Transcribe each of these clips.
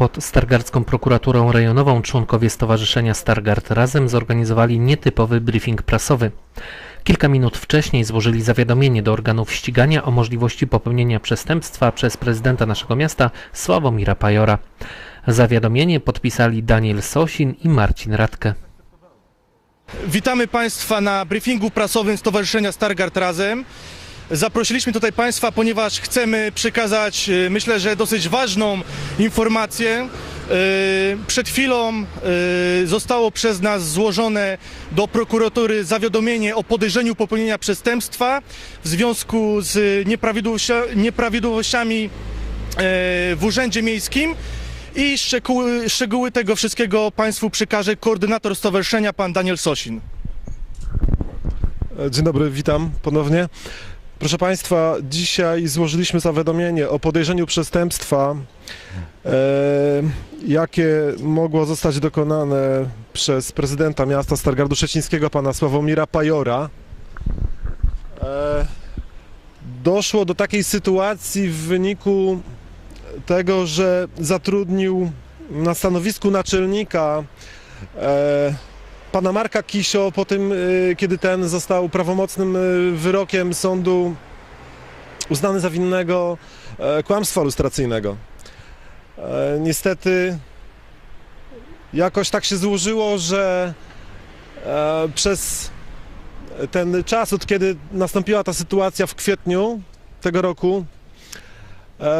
Pod Stargardzką Prokuraturą Rejonową członkowie Stowarzyszenia Stargard Razem zorganizowali nietypowy briefing prasowy. Kilka minut wcześniej złożyli zawiadomienie do organów ścigania o możliwości popełnienia przestępstwa przez prezydenta naszego miasta Sławomira Pajora. Zawiadomienie podpisali Daniel Sosin i Marcin Radke. Witamy Państwa na briefingu prasowym Stowarzyszenia Stargard Razem. Zaprosiliśmy tutaj Państwa, ponieważ chcemy przekazać, e, myślę, że dosyć ważną informację. E, Przed chwilą e, zostało przez nas złożone do prokuratury zawiadomienie o podejrzeniu popełnienia przestępstwa w związku z nieprawidłowościa- nieprawidłowościami w Urzędzie Miejskim. I szczegóły, szczegóły tego wszystkiego Państwu przekaże koordynator stowarzyszenia, pan Daniel Sosin. Dzień dobry, witam ponownie. Proszę Państwa, dzisiaj złożyliśmy zawiadomienie o podejrzeniu przestępstwa, e, jakie mogło zostać dokonane przez prezydenta miasta Stargardu Szczecińskiego, pana Sławomira Pajora. E, doszło do takiej sytuacji w wyniku tego, że zatrudnił na stanowisku naczelnika e, pana Marka Kisio po tym, y, kiedy ten został prawomocnym y, wyrokiem sądu uznany za winnego e, kłamstwa lustracyjnego. E, Niestety jakoś tak się złożyło, że e, przez ten czas, od kiedy nastąpiła ta sytuacja w kwietniu tego roku,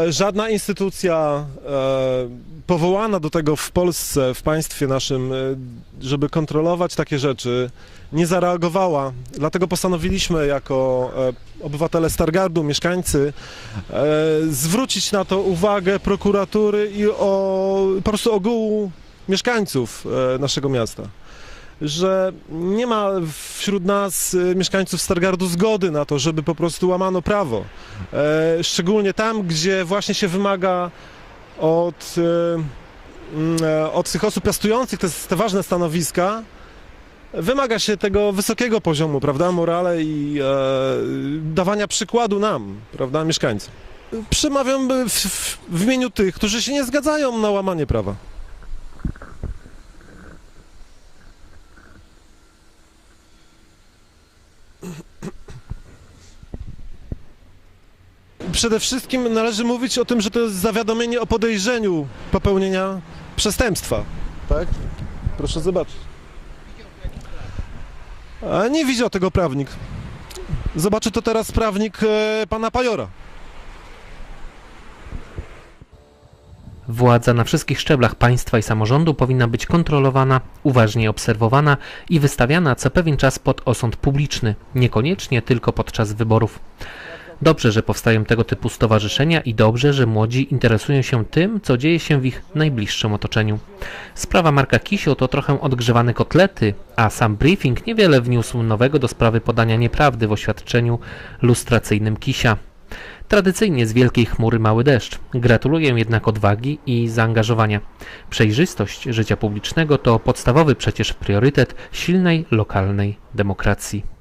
żadna instytucja e, powołana do tego w Polsce, w państwie naszym, e, żeby kontrolować takie rzeczy, nie zareagowała. Dlatego postanowiliśmy jako e, obywatele Stargardu, mieszkańcy, e, zwrócić na to uwagę prokuratury i o, po prostu ogółu mieszkańców e, naszego miasta. Że nie ma wśród nas e, mieszkańców Stargardu zgody na to, żeby po prostu łamano prawo. E, Szczególnie tam, gdzie właśnie się wymaga od, e, mm, e, od tych osób piastujących te, te ważne stanowiska, wymaga się tego wysokiego poziomu, prawda, morale i e, dawania przykładu nam, prawda, mieszkańcom. Przemawiam w, w, w imieniu tych, którzy się nie zgadzają na łamanie prawa. Przede wszystkim należy mówić o tym, że to jest zawiadomienie o podejrzeniu popełnienia przestępstwa. Tak? Proszę zobaczyć. A nie widział tego prawnik. Zobaczy to teraz prawnik e, pana Pajora. Władza na wszystkich szczeblach państwa i samorządu powinna być kontrolowana, uważnie obserwowana i wystawiana co pewien czas pod osąd publiczny, niekoniecznie tylko podczas wyborów. Dobrze, że powstają tego typu stowarzyszenia i dobrze, że młodzi interesują się tym, co dzieje się w ich najbliższym otoczeniu. Sprawa Marka Kisio to trochę odgrzewane kotlety, a sam briefing niewiele wniósł nowego do sprawy podania nieprawdy w oświadczeniu lustracyjnym Kisia. Tradycyjnie z wielkiej chmury mały deszcz. Gratuluję jednak odwagi i zaangażowania. Przejrzystość życia publicznego to podstawowy przecież priorytet silnej lokalnej demokracji.